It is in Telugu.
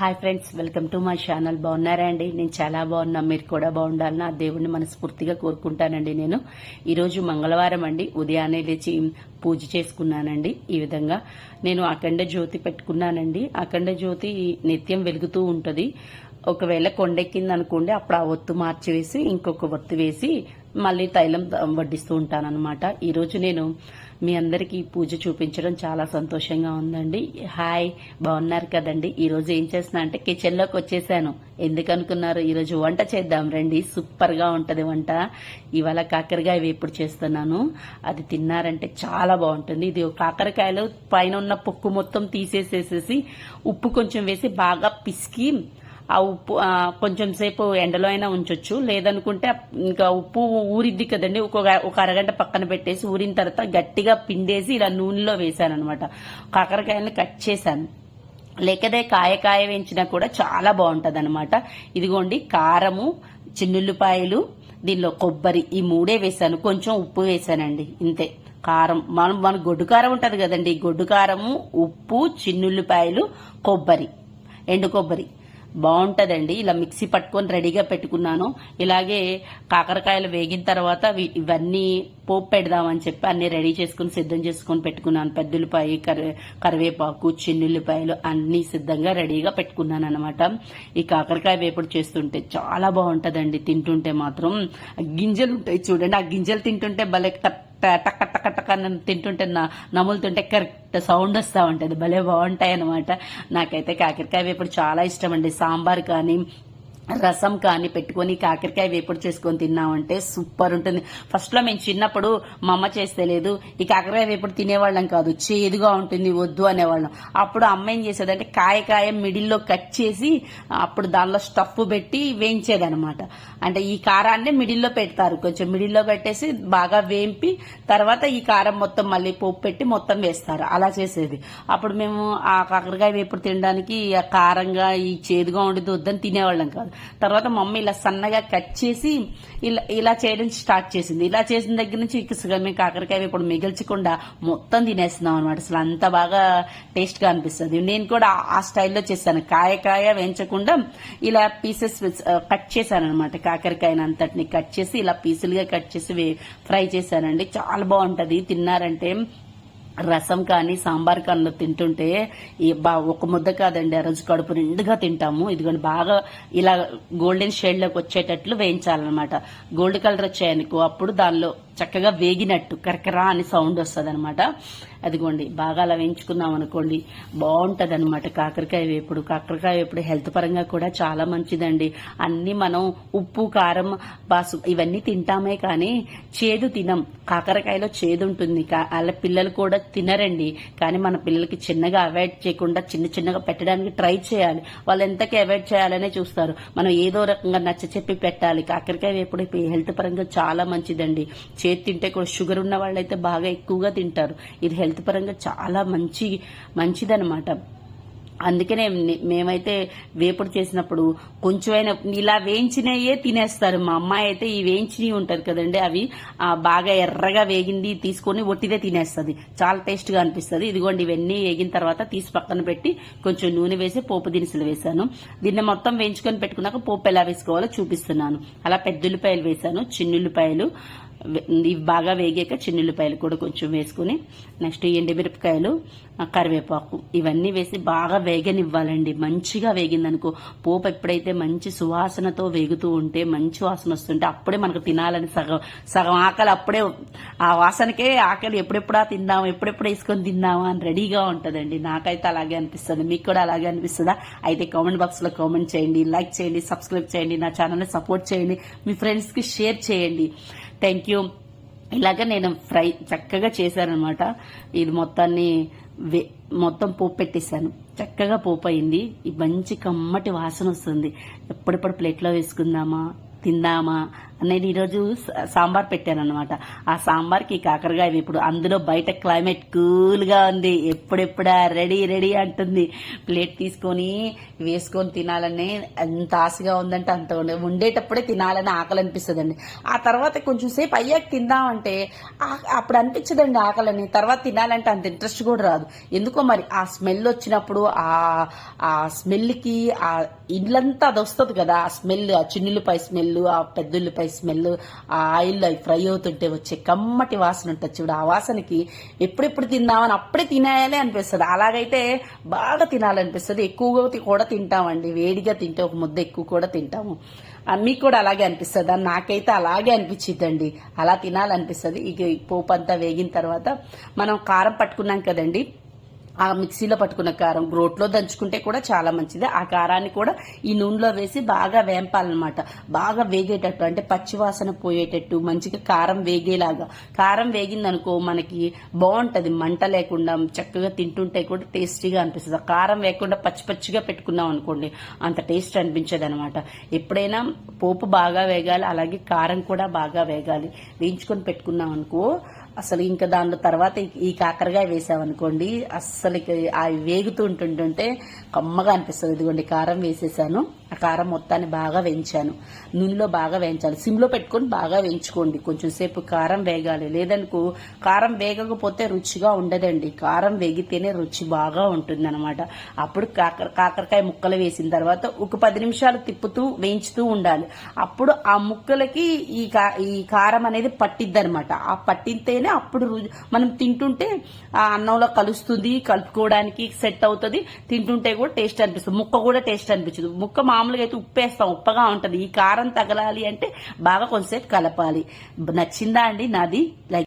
Hi friends welcome to my channel బాగున్నారా అండి? నేను చాలా బాగున్నా. మీరు కూడా బాగుండాలని ఆ దేవుణ్ణి మనస్ఫూర్తిగా కోరుకుంటానండి నేను. ఈరోజు మంగళవారం అండి. ఉదయాన్నే లేచి పూజ చేసుకున్నానండి. ఈ విధంగా నేను అఖండ జ్యోతి పెట్టుకున్నానండి. అఖండ జ్యోతి నిత్యం వెలుగుతూ ఉంటుంది. ఒకవేళ కొండెక్కింది అనుకోండి అప్పుడు ఆ ఒత్తు మార్చివేసి ఇంకొక ఒత్తు వేసి మళ్ళీ తైలం వడ్డిస్తూ ఉంటానన్నమాట. ఈరోజు నేను మీ అందరికీ పూజ చూపించడం చాలా సంతోషంగా ఉందండి. హాయ్ బాగున్నారు కదండి. ఈరోజు ఏం చేస్తున్నా అంటే కిచెన్లోకి వచ్చేసాను. ఎందుకు అనుకున్నారు? వంట చేద్దాం రండి. సూపర్గా ఉంటుంది వంట. ఇవాళ కాకరకాయ వేపుడు చేస్తున్నాను. అది తిన్నారంటే చాలా బాగుంటుంది. ఇది కాకరకాయలో పైన ఉన్న పొక్కు మొత్తం తీసేసేసేసి ఉప్పు కొంచెం వేసి బాగా పిసికి ఆ ఉప్పు కొంచెం సేపు ఎండలో అయినా ఉంచొచ్చు. లేదనుకుంటే ఇంకా ఉప్పు ఊరిద్ది కదండి. ఒక ఒక అరగంట పక్కన పెట్టేసి ఊరిన తర్వాత గట్టిగా పిండేసి ఇలా నూనెలో వేసాను అనమాట కాకరకాయలను కట్ చేశాను. లేకదే కాయ కాయ వేయించినా కూడా చాలా బాగుంటుంది అనమాట ఇదిగోండి కారము చిన్నుల్లిపాయలు దీనిలో కొబ్బరి ఈ మూడే వేసాను కొంచెం ఉప్పు వేశానండి. ఇంతే. కారం మనం మన గొడ్డు కారం ఉంటుంది కదండి. గొడ్డు కారము ఉప్పు చిన్నుల్లిపాయలు కొబ్బరి. ఎండు కొబ్బరి. బాగుంటుందండి. ఇలా మిక్సీ పట్టుకొని రెడీగా పెట్టుకున్నాను. ఇలాగే కాకరకాయలు వేగిన తర్వాత ఇవన్నీ పోపు పెడదామని చెప్పి అన్ని రెడీ చేసుకుని సిద్ధం చేసుకొని పెట్టుకున్నాను. పెద్దలపాయ కరి కరివేపాకు చిన్నుల్లిపాయలు అన్నీ సిద్ధంగా రెడీగా పెట్టుకున్నాను అనమాట ఈ కాకరకాయ వేపుడు చేస్తుంటే చాలా బాగుంటుందండి. తింటుంటే మాత్రం గింజలు ఉంటాయి చూడండి. ఆ గింజలు తింటుంటే భలే టక్క టక టక తింటుంటే నా నములుతుంటే కరెక్ట్ సౌండ్ వస్తూ ఉంటుంది. భలే బాగుంటాయి అనమాట నాకైతే కాకరకాయ వేపుడు చాలా ఇష్టం అండి. సాంబార్ కానీ రసం కానీ పెట్టుకొని కాకరకాయ వేపుడు చేసుకొని తిన్నామంటే సూపర్ ఉంటుంది. ఫస్ట్లో మేము చిన్నప్పుడు మా అమ్మ చేస్తే లేదు ఈ కాకరకాయ వేపుడు తినేవాళ్ళం కాదు చేదుగా ఉంటుంది వద్దు అనేవాళ్ళం. అప్పుడు అమ్మ ఏం చేసేదంటే కాయ కాయ మిడిల్లో కట్ చేసి అప్పుడు దానిలో స్టఫ్ పెట్టి వేయించేదనమాట అంటే ఈ కారాన్ని మిడిల్లో పెడతారు కొంచెం మిడిల్లో పెట్టేసి బాగా వేంపి తర్వాత ఈ కారం మొత్తం మళ్ళీ పోపు పెట్టి మొత్తం వేస్తారు అలా చేసేది. అప్పుడు మేము ఆ కాకరకాయ వేపుడు తినడానికి ఆ కారంగా ఈ చేదుగా ఉండేది వద్దని తినేవాళ్ళం కాదు. తర్వాత మమ్మీ ఇలా సన్నగా కట్ చేసి ఇలా ఇలా చేయడం స్టార్ట్ చేసింది. ఇలా చేసిన దగ్గర నుంచి ఇక మేము కాకరకాయ ఇప్పుడు మిగిల్చకుండా మొత్తం తినేస్తున్నాం అనమాట అసలు అంత బాగా టేస్ట్గా అనిపిస్తుంది. నేను కూడా ఆ స్టైల్లో చేశాను. కాయ కాయ వేయించకుండా ఇలా పీసెస్ కట్ చేశాను అనమాట కాకరకాయని అంతటిని కట్ చేసి ఇలా పీసులుగా కట్ చేసి ఫ్రై చేశానండి. చాలా బాగుంటది. తిన్నారంటే రసం కానీ సాంబార్ కానీ తింటుంటే ఈ బా ఒక ముద్ద కాదండి ఆ రోజు కడుపు నిండుగా తింటాము. ఇదిగోండి బాగా ఇలా గోల్డెన్ షేడ్లోకి వచ్చేటట్లు వేయించాలన్నమాట. గోల్డ్ కలర్ వచ్చాయనుకో అప్పుడు దానిలో చక్కగా వేగినట్టు కరకరా అని సౌండ్ వస్తుంది అనమాట అదిగోండి బాగా అలా వేయించుకున్నాం అనుకోండి. బాగుంటుంది అనమాట కాకరకాయ వేపుడు. కాకరకాయ వేపుడు హెల్త్ పరంగా కూడా చాలా మంచిదండి. అన్ని మనం ఉప్పు కారం బాసు ఇవన్నీ తింటామే కానీ చేదు తినం. కాకరకాయలో చేదు ఉంటుంది. కా- వాళ్ళ పిల్లలు కూడా తినరండి. కానీ మన పిల్లలకి చిన్నగా అవాయిడ్ చేయకుండా చిన్న చిన్నగా పెట్టడానికి ట్రై చేయాలి. వాళ్ళు ఎంతకి అవాయిడ్ చేయాలనే చూస్తారు. మనం ఏదో రకంగా నచ్చ చెప్పి పెట్టాలి. కాకరకాయ వేపుడు హెల్త్ పరంగా చాలా మంచిదండి. చేతి తింటే కూడా షుగర్ ఉన్న వాళ్ళైతే బాగా ఎక్కువగా తింటారు. ఇది హెల్త్ పరంగా చాలా మంచి మంచిదన్నమాట. అందుకనే మేమైతే వేపుడు చేసినప్పుడు కొంచెమైనా ఇలా వేయించినయే తినేస్తారు. మా అమ్మాయి అయితే ఈ వేయించినవి ఉంటారు కదండి అవి బాగా ఎర్రగా వేగింది తీసుకొని ఒట్టిదే తినేస్తుంది. చాలా టేస్ట్గా అనిపిస్తుంది. ఇదిగోండి ఇవన్నీ వేగిన తర్వాత తీసి పక్కన పెట్టి కొంచెం నూనె వేసి పోపు దినుసులు వేశాను. దీన్ని మొత్తం వేయించుకొని పెట్టుకున్నాక పోపు ఎలా వేసుకోవాలో చూపిస్తున్నాను. అలా పెద్దుల్లిపాయలు వేశాను చిన్నుల్లిపాయలు ఇవి బాగా వేగాక చిన్నుల్లిపాయలు కూడా కొంచెం వేసుకుని నెక్స్ట్ ఎండుమిరపకాయలు కరివేపాకు ఇవన్నీ వేసి బాగా వేగనివ్వాలండి. మంచిగా వేగిందనుకో పోపు ఎప్పుడైతే మంచి సువాసనతో వేగుతూ ఉంటే మంచి వాసన వస్తుంటే అప్పుడే మనకు తినాలని సగం సగం ఆకలి అప్పుడే ఆ వాసనకే ఆకలి ఎప్పుడెప్పుడా తిందాం ఎప్పుడెప్పుడు వేసుకొని తిందామా అని రెడీగా ఉంటుందండి. నాకైతే అలాగే అనిపిస్తుంది. మీకు కూడా అలాగే అనిపిస్తుందా? అయితే కామెంట్ బాక్స్లో కామెంట్ చేయండి లైక్ చేయండి సబ్స్క్రైబ్ చేయండి నా ఛానల్ని సపోర్ట్ చేయండి మీ ఫ్రెండ్స్కి షేర్ చేయండి. థ్యాంక్ యూ ఇలాగ నేను ఫ్రై చక్కగా చేశానమాట ఇది మొత్తాన్ని వే- మొత్తం పోపు పెట్టేశాను. చక్కగా పోపు అయింది. ఈ మంచి కమ్మటి వాసన వస్తుంది. ఎప్పుడెప్పుడు ప్లేట్లో వేసుకుందామా? తిందామా? నేను ఈరోజు సాంబార్ పెట్టాను అనమాట ఆ సాంబార్కి కాకరకాయ ఇప్పుడు అందులో బయట క్లైమేట్ కూల్గా ఉంది. ఎప్పుడెప్పుడా రెడీ రెడీ అంటుంది. ప్లేట్ తీసుకొని వేసుకొని తినాలని ఎంత ఆశగా ఉందంటే అంత ఉండేటప్పుడే తినాలని ఆకలి అనిపిస్తుందండి. ఆ తర్వాత కొంచెం సేపు అయ్యాక తిందామంటే ఆ- అప్పుడు అనిపించదండి ఆకలని. తర్వాత తినాలంటే అంత ఇంట్రెస్ట్ కూడా రాదు. ఎందుకో మరి ఆ స్మెల్ వచ్చినప్పుడు ఆ ఆ స్మెల్కి ఆ ఇల్లంతా అది వస్తుంది కదా ఆ స్మెల్ ఆ చిన్నులపై స్మెల్ ఆ పెద్దలపై స్మెల్ ఆ ఆయిల్ అవి ఫ్రై అవుతుంటే వచ్చే కమ్మటి వాసన ఉంటుంది చూడు. ఆ వాసనకి ఎప్పుడెప్పుడు తిందామని అప్పుడే తినేయాలి అనిపిస్తుంది. అలాగైతే బాగా తినాలనిపిస్తుంది. ఎక్కువగా కూడా తింటామండి. వేడిగా తింటే ఒక ముద్ద ఎక్కువ కూడా తింటాము. మీకు కూడా అలాగే అనిపిస్తుంది? నాకైతే అలాగే అనిపించిద్దండి అలా తినాలనిపిస్తుంది. ఇక పోపు అంతా వేగిన తర్వాత మనం కారం పట్టుకున్నాం కదండి. ఆ మిక్సీలో పట్టుకున్న కారం రోట్లో దంచుకుంటే కూడా చాలా మంచిది. ఆ కారాన్ని కూడా ఈ నూనెలో వేసి బాగా వేంపాలన్నమాట. బాగా వేగేటట్టు అంటే పచ్చివాసన పోయేటట్టు మంచిగా కారం వేగేలాగా. కారం వేగిందనుకో మనకి బాగుంటుంది. మంట లేకుండా చక్కగా తింటుంటే కూడా టేస్టీగా అనిపిస్తుంది. ఆ కారం వేయకుండా పచ్చి పచ్చిగా పెట్టుకున్నాం అనుకోండి అంత టేస్ట్ అనిపించదు అనమాట ఎప్పుడైనా పోపు బాగా వేగాలి అలాగే కారం కూడా బాగా వేగాలి. వేయించుకొని పెట్టుకున్నాం అనుకో అసలు ఇంకా దానిలో తర్వాత ఈ- కాకరకాయ వేసామనుకోండి అస్సలు అవి వేగుతూ ఉంటుంటుంటే కమ్మగా అనిపిస్తుంది. ఇదిగోండి కారం వేసేసాను. కారం మొత్తాన్ని బాగా వేయించాను. నూనెలో బాగా వేయించాలి. సిమ్లో పెట్టుకొని బాగా వేయించుకోండి. కొంచెం సేపు కారం వేగాలి. లేదనుకో కారం వేగకపోతే రుచిగా ఉండదండి. కారం వేగితేనే రుచి బాగా ఉంటుంది అప్పుడు కాకర కాకరకాయ ముక్కలు వేసిన తర్వాత ఒక పది నిమిషాలు తిప్పుతూ వేయించుతూ ఉండాలి. అప్పుడు ఆ ముక్కలకి ఈ కా- ఈ కారం అనేది పట్టిద్ది ఆ పట్టితేనే అప్పుడు మనం తింటుంటే ఆ అన్నంలో కలుస్తుంది కలుపుకోవడానికి సెట్ అవుతుంది. తింటుంటే కూడా టేస్ట్ అనిపిస్తుంది. ముక్క కూడా టేస్ట్ అనిపించదు. ముక్క మామూలు మామూలుగా అయితే ఉప్పేస్తాం ఉప్పగా ఉంటది. ఈ కారం తగలాలి అంటే బాగా కొంచెంసేపు కలపాలి. నచ్చిందా అండి నాది? లైక్